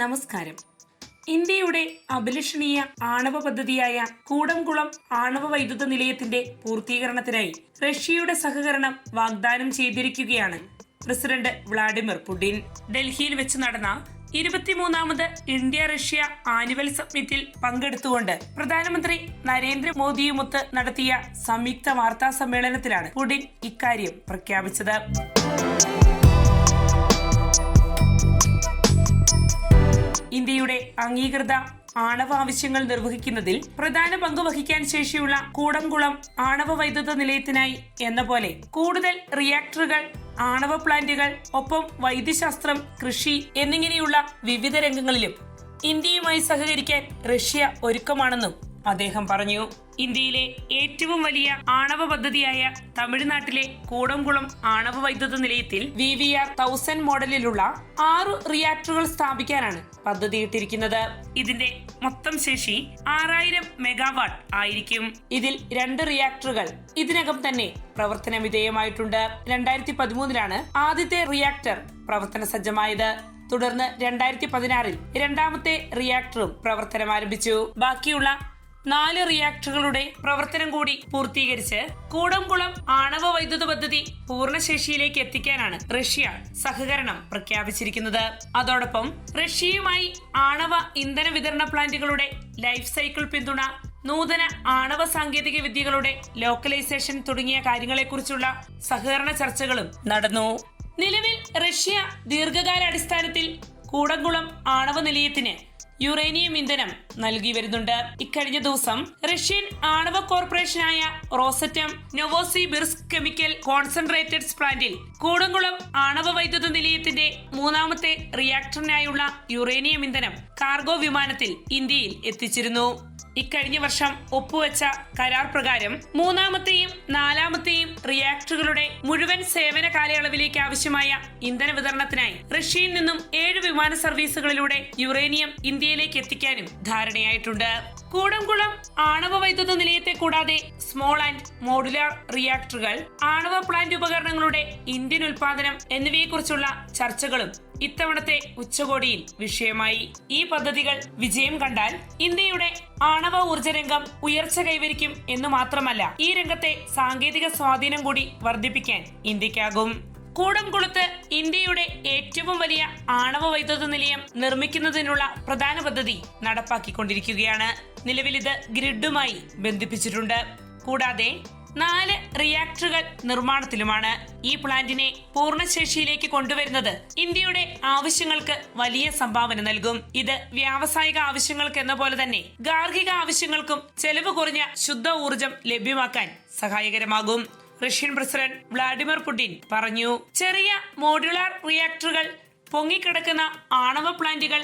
നമസ്കാരം. ഇന്ത്യയുടെ അഭിലഷണീയ ആണവ പദ്ധതിയായ കൂടംകുളം ആണവ വൈദ്യുത നിലയത്തിന്റെ പൂർത്തീകരണത്തിനായി റഷ്യയുടെ സഹകരണം വാഗ്ദാനം ചെയ്തിരിക്കുകയാണ് പ്രസിഡന്റ് വ്ളാഡിമിർ പുടിൻ. ഡൽഹിയിൽ വെച്ച് നടന്ന ഇരുപത്തിമൂന്നാമത് ഇന്ത്യ റഷ്യ ആനുവൽ സമ്മിറ്റിൽ പങ്കെടുത്തുകൊണ്ട് പ്രധാനമന്ത്രി നരേന്ദ്രമോദിയുമൊത്ത് നടത്തിയ സംയുക്ത വാർത്താ സമ്മേളനത്തിലാണ് പുടിൻ ഇക്കാര്യം പ്രഖ്യാപിച്ചത്. ഇന്ത്യയുടെ അംഗീകൃത ആണവ ആവശ്യങ്ങൾ നിർവഹിക്കുന്നതിൽ പ്രധാന പങ്ക് വഹിക്കാൻ ശേഷിയുള്ള കൂടംകുളം ആണവ വൈദ്യുത നിലയത്തിനായി എന്ന പോലെ കൂടുതൽ റിയാക്ടറുകൾ ആണവ പ്ലാന്റുകൾ ഒപ്പം വൈദ്യശാസ്ത്രം കൃഷി എന്നിങ്ങനെയുള്ള വിവിധ രംഗങ്ങളിലും ഇന്ത്യയുമായി സഹകരിക്കാൻ റഷ്യ ഒരുക്കമാണെന്നും അദ്ദേഹം പറഞ്ഞു ഇന്ത്യയിലെ ഏറ്റവും വലിയ ആണവ പദ്ധതിയായ തമിഴ്നാട്ടിലെ കൂടംകുളം ആണവ വൈദ്യുത നിലയത്തിൽ വി വി ആർ തൗസൻഡ് മോഡലിലുള്ള ആറു റിയാക്ടറുകൾ സ്ഥാപിക്കാനാണ് പദ്ധതിയിട്ടിരിക്കുന്നത്. ഇതിന്റെ മൊത്തം ശേഷി ആറായിരം മെഗാവാട്ട് ആയിരിക്കും. ഇതിൽ രണ്ട് റിയാക്ടറുകൾ ഇതിനകം തന്നെ പ്രവർത്തന വിധേയമായിട്ടുണ്ട്. രണ്ടായിരത്തി പതിമൂന്നിലാണ് ആദ്യത്തെ റിയാക്ടർ പ്രവർത്തന സജ്ജമായത്. തുടർന്ന് രണ്ടായിരത്തി പതിനാറിൽ രണ്ടാമത്തെ റിയാക്ടറും പ്രവർത്തനം ആരംഭിച്ചു ബാക്കിയുള്ള നാല് റിയാക്ടറുകളുടെ പ്രവർത്തനം കൂടി പൂർത്തീകരിച്ച് കൂടംകുളം ആണവ വൈദ്യുത പദ്ധതി പൂർണശേഷിയിലേക്ക് എത്തിക്കാനാണ് റഷ്യ സഹകരണം പ്രഖ്യാപിച്ചിരിക്കുന്നത്. അതോടൊപ്പം റഷ്യയുമായി ആണവ ഇന്ധന വിതരണ പ്ലാന്റുകളുടെ ലൈഫ് സൈക്കിൾ പിന്തുണ നൂതന ആണവ സാങ്കേതിക വിദ്യകളുടെ ലോക്കലൈസേഷൻ തുടങ്ങിയ കാര്യങ്ങളെക്കുറിച്ചുള്ള സഹകരണ ചർച്ചകളും നടന്നു. നിലവിൽ റഷ്യ ദീർഘകാലാടിസ്ഥാനത്തിൽ കൂടംകുളം ആണവ നിലയത്തിന് യുറേനിയം ഇന്ധനം നൽകി വരുന്നുണ്ട്. ഇക്കഴിഞ്ഞ ദിവസം റഷ്യൻ ആണവ കോർപ്പറേഷനായ റോസറ്റം നൊവോസി ബിർസ്ക് കെമിക്കൽ കോൺസെൻട്രേറ്റഡ്സ് പ്ലാന്റിൽ കൂടംകുളം ആണവ വൈദ്യുത നിലയത്തിന്റെ മൂന്നാമത്തെ റിയാക്ടറിനായുള്ള യുറേനിയം ഇന്ധനം കാർഗോ വിമാനത്തിൽ ഇന്ത്യയിൽ എത്തിച്ചിരുന്നു. ഇക്കഴിഞ്ഞ വർഷം ഒപ്പുവെച്ച കരാർ പ്രകാരം മൂന്നാമത്തെയും നാലാമത്തെയും റിയാക്ടറുകളുടെ മുഴുവൻ സേവന കാലയളവിലേക്ക് ആവശ്യമായ ഇന്ധന വിതരണത്തിനായി റഷ്യയിൽ നിന്നും ഏഴ് വിമാന സർവീസുകളിലൂടെ യുറേനിയം ഇന്ത്യയിലേക്ക് എത്തിക്കാനും ധാരണയായിട്ടുണ്ട്. കൂടംകുളം ആണവ വൈദ്യുത നിലയത്തെ കൂടാതെ സ്മോൾ ആൻഡ് മോഡുലാർ റിയാക്ടറുകൾ ആണവ പ്ലാന്റ് ഉപകരണങ്ങളുടെ ഇന്ത്യൻ ഉൽപാദനം എന്നിവയെക്കുറിച്ചുള്ള ചർച്ചകളും ഇത്തവണത്തെ ഉച്ചകോടിയിൽ വിഷയമായി ഈ പദ്ധതികൾ വിജയം കണ്ടാൽ ഇന്ത്യയുടെ ആണവ ഊർജ രംഗം ഉയർച്ച കൈവരിക്കും എന്ന് മാത്രമല്ല ഈ രംഗത്തെ സാങ്കേതിക സ്വാധീനം കൂടി വർദ്ധിപ്പിക്കാൻ ഇന്ത്യക്കാകും. കൂടംകുളത്ത് ഇന്ത്യയുടെ ഏറ്റവും വലിയ ആണവ വൈദ്യുത നിലയം നിർമ്മിക്കുന്നതിനുള്ള പ്രധാന പദ്ധതി നടപ്പാക്കിക്കൊണ്ടിരിക്കുകയാണ്. നിലവിലിത് ഗ്രിഡുമായി ബന്ധിപ്പിച്ചിട്ടുണ്ട്. കൂടാതെ നാല് റിയാക്ടറുകൾ നിർമ്മാണത്തിലുമാണ് ഈ പ്ലാന്റിനെ പൂർണശേഷിയിലേക്ക് കൊണ്ടുവരുന്നത്. ഇന്ത്യയുടെ ആവശ്യങ്ങൾക്ക് വലിയ സംഭാവന നൽകും. ഇത് വ്യാവസായിക ആവശ്യങ്ങൾക്ക് എന്ന പോലെ തന്നെ ഗാർഹിക ആവശ്യങ്ങൾക്കും ചെലവ് കുറഞ്ഞ ശുദ്ധ ഊർജം ലഭ്യമാക്കാൻ സഹായകരമാകും. റഷ്യൻ പ്രസിഡന്റ് വ്ളാഡിമിർ പുടിൻ പറഞ്ഞു. ചെറിയ മോഡുലാർ റിയാക്ടറുകൾ പൊങ്ങിക്കിടക്കുന്ന ആണവ പ്ലാന്റുകൾ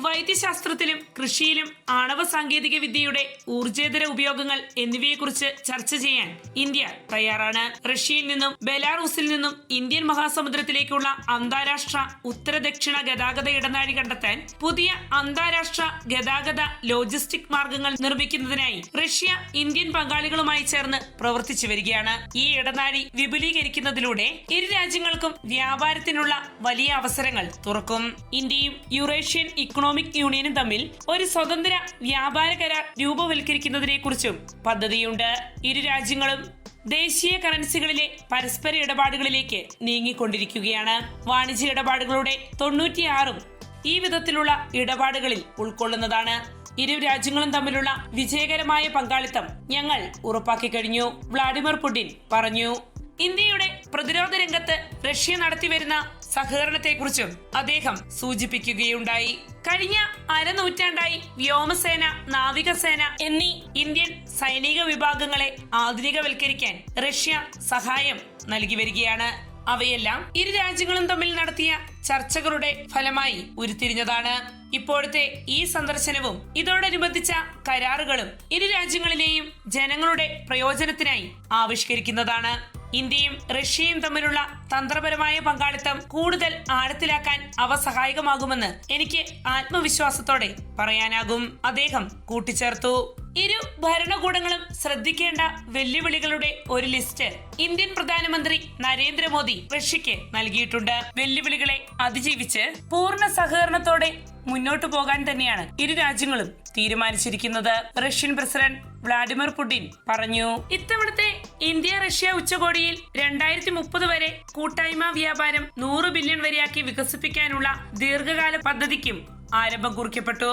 വൈദ്യശാസ്ത്രത്തിലും കൃഷിയിലും ആണവ സാങ്കേതിക വിദ്യയുടെ ഊർജേതര ഉപയോഗങ്ങൾ എന്നിവയെക്കുറിച്ച് ചർച്ച ചെയ്യാൻ ഇന്ത്യ തയ്യാറാണ്. റഷ്യയിൽ നിന്നും ബെലാറൂസിൽ നിന്നും ഇന്ത്യൻ മഹാസമുദ്രത്തിലേക്കുള്ള അന്താരാഷ്ട്ര ഉത്തര ദക്ഷിണ ഗതാഗത ഇടനാഴി കണ്ടെത്താൻ പുതിയ അന്താരാഷ്ട്ര ഗതാഗത ലോജിസ്റ്റിക് മാർഗങ്ങൾ നിർമ്മിക്കുന്നതിനായി റഷ്യ ഇന്ത്യൻ പങ്കാളികളുമായി ചേർന്ന് പ്രവർത്തിച്ചു വരികയാണ്. ഈ ഇടനാഴി വിപുലീകരിക്കുന്നതിലൂടെ ഇരു രാജ്യങ്ങൾക്കും വ്യാപാരത്തിനുള്ള വലിയ അവസരങ്ങൾ തുറക്കും. ഇന്ത്യയും യുറേഷ്യൻ ഇക്കണോമിക് യൂണിയനും തമ്മിൽ ഒരു സ്വതന്ത്ര വ്യാപാര കരാർ രൂപവൽക്കരിക്കുന്നതിനെ കുറിച്ചും പദ്ധതിയുണ്ട്. ഇരു രാജ്യങ്ങളും ദേശീയ കറൻസികളിലെ പരസ്പര ഇടപാടുകളിലേക്ക് നീങ്ങിക്കൊണ്ടിരിക്കുകയാണ്. വാണിജ്യ ഇടപാടുകളുടെ തൊണ്ണൂറ്റിയാറും ഈ വിധത്തിലുള്ള ഇടപാടുകളിൽ ഉൾക്കൊള്ളുന്നതാണ്. ഇരു രാജ്യങ്ങളും തമ്മിലുള്ള വിജയകരമായ പങ്കാളിത്തം ഞങ്ങൾ ഉറപ്പാക്കി കഴിഞ്ഞു. വ്ളാഡിമിർ പുടിൻ പറഞ്ഞു. ഇന്ത്യയുടെ പ്രതിരോധ രംഗത്ത് റഷ്യ നടത്തിവരുന്ന സഹകരണത്തെക്കുറിച്ചും അദ്ദേഹം സൂചിപ്പിക്കുകയുണ്ടായി. കഴിഞ്ഞ അരനൂറ്റാണ്ടായി വ്യോമസേന നാവികസേന എന്നീ ഇന്ത്യൻ സൈനിക വിഭാഗങ്ങളെ ആധുനികവൽക്കരിക്കാൻ റഷ്യ സഹായം നൽകി വരികയാണ്. അവയെല്ലാം ഇരു രാജ്യങ്ങളും തമ്മിൽ നടത്തിയ ചർച്ചകളുടെ ഫലമായി ഉരുത്തിരിഞ്ഞതാണ്. ഇപ്പോഴത്തെ ഈ സന്ദർശനവും ഇതോടനുബന്ധിച്ച കരാറുകളും ഇരു രാജ്യങ്ങളിലെയും ജനങ്ങളുടെ പ്രയോജനത്തിനായി ആവിഷ്കരിക്കുന്നതാണ്. ഇന്ത്യയും റഷ്യയും തമ്മിലുള്ള തന്ത്രപരമായ പങ്കാളിത്തം കൂടുതൽ ആഴത്തിലാക്കാൻ അവ സഹായകമാകുമെന്ന് എനിക്ക് ആത്മവിശ്വാസത്തോടെ പറയാനാകും. അദ്ദേഹം കൂട്ടിച്ചേർത്തു. ഇരു ഭരണകൂടങ്ങളും ശ്രദ്ധിക്കേണ്ട വെല്ലുവിളികളുടെ ഒരു ലിസ്റ്റ് ഇന്ത്യൻ പ്രധാനമന്ത്രി നരേന്ദ്രമോദി റഷ്യക്ക് നൽകിയിട്ടുണ്ട്. വെല്ലുവിളികളെ അതിജീവിച്ച് പൂർണ സഹകരണത്തോടെ മുന്നോട്ടു പോകാൻ തന്നെയാണ് ഇരു രാജ്യങ്ങളും തീരുമാനിച്ചിരിക്കുന്നത്. റഷ്യൻ പ്രസിഡന്റ് വ്ളാഡിമിർ പുടിൻ പറഞ്ഞു. ഇത്തവണത്തെ ഇന്ത്യ റഷ്യ ഉച്ചകോടിയിൽ രണ്ടായിരത്തി മുപ്പത് വരെ കൂട്ടായ്മ വ്യാപാരം നൂറ് ബില്യൺ വരെയാക്കി വികസിപ്പിക്കാനുള്ള ദീർഘകാല പദ്ധതിക്കും ആരംഭം കുറിക്കപ്പെട്ടു.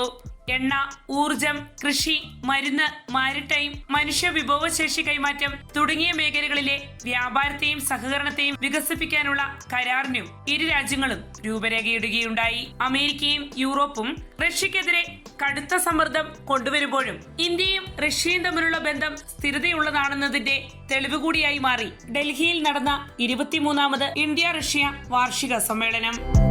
എണ്ണ ഊർജം കൃഷി മരുന്ന് മാരിടൈം മനുഷ്യ വിഭവശേഷി കൈമാറ്റം തുടങ്ങിയ മേഖലകളിലെ വ്യാപാരത്തെയും സഹകരണത്തെയും വികസിപ്പിക്കാനുള്ള കരാറിനും ഇരു രാജ്യങ്ങളും രൂപരേഖയിടുകയുണ്ടായി. അമേരിക്കയും യൂറോപ്പും റഷ്യക്കെതിരെ കടുത്ത സമ്മർദ്ദം കൊണ്ടുവരുമ്പോഴും ഇന്ത്യയും റഷ്യയും തമ്മിലുള്ള ബന്ധം സ്ഥിരതയുള്ളതാണെന്നതിന്റെ തെളിവ് കൂടിയായി മാറി. ഡൽഹിയിൽ നടന്ന ഇരുപത്തിമൂന്നാമത് ഇന്ത്യ റഷ്യ വാർഷിക സമ്മേളനം.